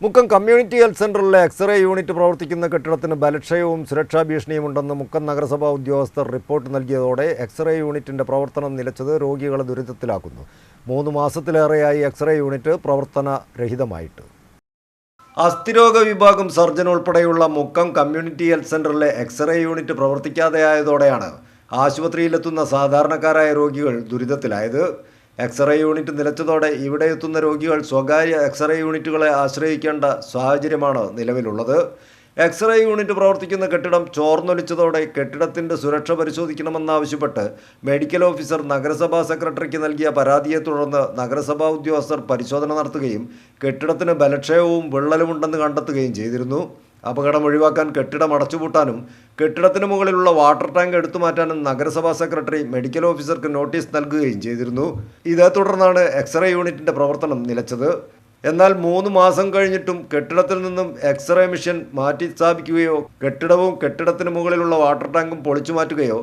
Mukkam community health സെന്ററിലെ X-ray unit പ്രവർത്തിക്കുന്ന കെട്ടിടത്തിന് ബലക്ഷയവും സുരക്ഷാ ഭീഷണിയും ഉണ്ടെന്ന് മുക്കം നഗരസഭാ ഉദ്യോഗസ്ഥർ റിപ്പോർട്ട് നൽകിയതോടെ എക്സ്റേ യൂണിറ്റിന്റെ പ്രവർത്തനം നിലച്ചത് രോഗികളെ ദുരിതത്തിലാക്കുന്നു. മൂന്ന് മാസത്തിലേറെയായി എക്സ്റേ യൂണിറ്റ് പ്രവർത്തനരഹിതമായിട്ട്. അസ്ഥിരോഗ വിഭാഗം സർജൻ ഉൾപ്പെടെയുള്ള മുക്കം കമ്മ്യൂണിറ്റി ഹെൽത്ത് സെന്ററിലെ എക്സ്റേ യൂണിറ്റ് പ്രവർത്തിക്കാതെയായതോടെയാണ് ആശുപത്രിയിലെത്തുന്ന സാധാരണക്കാരായ രോഗികൾ ദുരിതത്തിലായത്. എക്സ്റേ യൂണിറ്റ് നിലച്ചതോടെ ഇവിടെ എത്തുന്ന രോഗികൾ സ്വകാര്യ എക്സ്റേ യൂണിറ്റുകളെ ആശ്രയിക്കേണ്ട സാഹചര്യമാണ് നിലവിലുള്ളത്. എക്സ്റേ യൂണിറ്റ് പ്രവർത്തിക്കുന്ന കെട്ടിടം ചോർന്നൊലിച്ചതോടെ കെട്ടിടത്തിന്റെ സുരക്ഷ പരിശോധിക്കണമെന്നാവശ്യപ്പെട്ട് മെഡിക്കൽ ഓഫീസർ നഗരസഭാ സെക്രട്ടറിക്ക് നൽകിയ പരാതിയെ തുടർന്ന് നഗരസഭാ ഉദ്യോഗസ്ഥർ പരിശോധന നടത്തുകയും കെട്ടിടത്തിന് ബലക്ഷയവും വിള്ളലുമുണ്ടെന്ന് കണ്ടെത്തുകയും ചെയ്തിരുന്നു. അപകടം ഒഴിവാക്കാൻ കെട്ടിടം അടച്ചുപൂട്ടാനും കെട്ടിടത്തിന് മുകളിലുള്ള വാട്ടർ ടാങ്ക് എടുത്തു മാറ്റാനും നഗരസഭാ സെക്രട്ടറി മെഡിക്കൽ ഓഫീസർക്ക് നോട്ടീസ് നൽകുകയും ചെയ്തിരുന്നു. ഇതേ തുടർന്നാണ് എക്സ്റേ യൂണിറ്റിന്റെ പ്രവർത്തനം നിലച്ചത്. എന്നാൽ മൂന്ന് മാസം കഴിഞ്ഞിട്ടും കെട്ടിടത്തിൽ നിന്നും എക്സ്റേ മെഷീൻ മാറ്റി സ്ഥാപിക്കുകയോ കെട്ടിടവും കെട്ടിടത്തിന് മുകളിലുള്ള വാട്ടർ ടാങ്കും പൊളിച്ചു മാറ്റുകയോ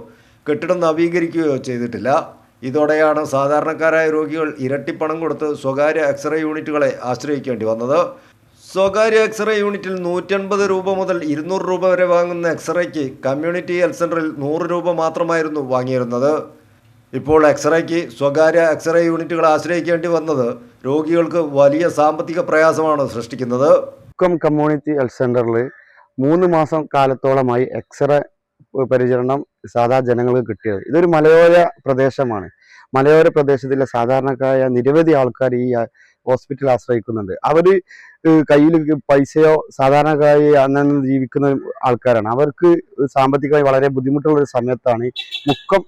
കെട്ടിടം നവീകരിക്കുകയോ ചെയ്തിട്ടില്ല. ഇതോടെയാണ് സാധാരണക്കാരായ രോഗികൾ ഇരട്ടിപ്പണം കൊടുത്ത് സ്വകാര്യ എക്സ്റേ യൂണിറ്റുകളെ ആശ്രയിക്കേണ്ടി വന്നത്. സ്വകാര്യ എക്സ്റേ യൂണിറ്റിൽ നൂറ്റൻപത് രൂപ മുതൽ ഇരുന്നൂറ് രൂപ വരെ വാങ്ങുന്ന എക്സ്റേക്ക് കമ്മ്യൂണിറ്റി ഹെൽത്ത് സെന്ററിൽ നൂറ് രൂപ മാത്രമായിരുന്നു വാങ്ങിയിരുന്നത്. ഇപ്പോൾ എക്സ്റേക്ക് സ്വകാര്യ എക്സ്റേ യൂണിറ്റുകളെ ആശ്രയിക്കേണ്ടി വന്നത് രോഗികൾക്ക് വലിയ സാമ്പത്തിക പ്രയാസമാണ് സൃഷ്ടിക്കുന്നത്. മുക്കം കമ്മ്യൂണിറ്റി ഹെൽത്ത് സെന്ററിൽ മൂന്ന് മാസം കാലത്തോളമായി എക്സ്റേ പരിചരണം സാധാ ജനങ്ങൾക്ക് കിട്ടിയത്. ഇതൊരു മലയോര പ്രദേശമാണ്. മലയോര പ്രദേശത്തിലെ സാധാരണക്കാരായ നിരവധി ആൾക്കാർ ഈ ഹോസ്പിറ്റൽ ആശ്രയിക്കുന്നുണ്ട്. അവർ കയ്യിൽ പൈസയോ സാധാരണക്കാരായി അന്നു ജീവിക്കുന്ന ആൾക്കാരാണ്. അവർക്ക് സാമ്പത്തികമായി വളരെ ബുദ്ധിമുട്ടുള്ള ഒരു സമയത്താണ് മുക്കം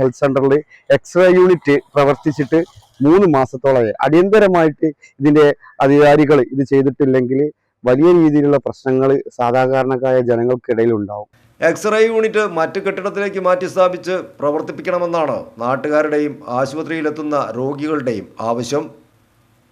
ഹെൽത്ത് സെന്ററിൽ എക്സ്റേ യൂണിറ്റ് പ്രവർത്തിച്ചിട്ട് മൂന്ന് മാസത്തോളമായി അടിയന്തരമായിട്ട് ഇതിന്റെ അധികാരികൾ ഇത് ചെയ്തിട്ടില്ലെങ്കിൽ വലിയ രീതിയിലുള്ള പ്രശ്നങ്ങൾ സാധാരണക്കാരായ ജനങ്ങൾക്കിടയിൽ ഉണ്ടാവും എക്സ്റേ യൂണിറ്റ് മറ്റു കെട്ടിടത്തിലേക്ക് മാറ്റി സ്ഥാപിച്ച് പ്രവർത്തിപ്പിക്കണമെന്നാണ് നാട്ടുകാരുടെയും ആശുപത്രിയിലെത്തുന്ന രോഗികളുടെയും ആവശ്യം.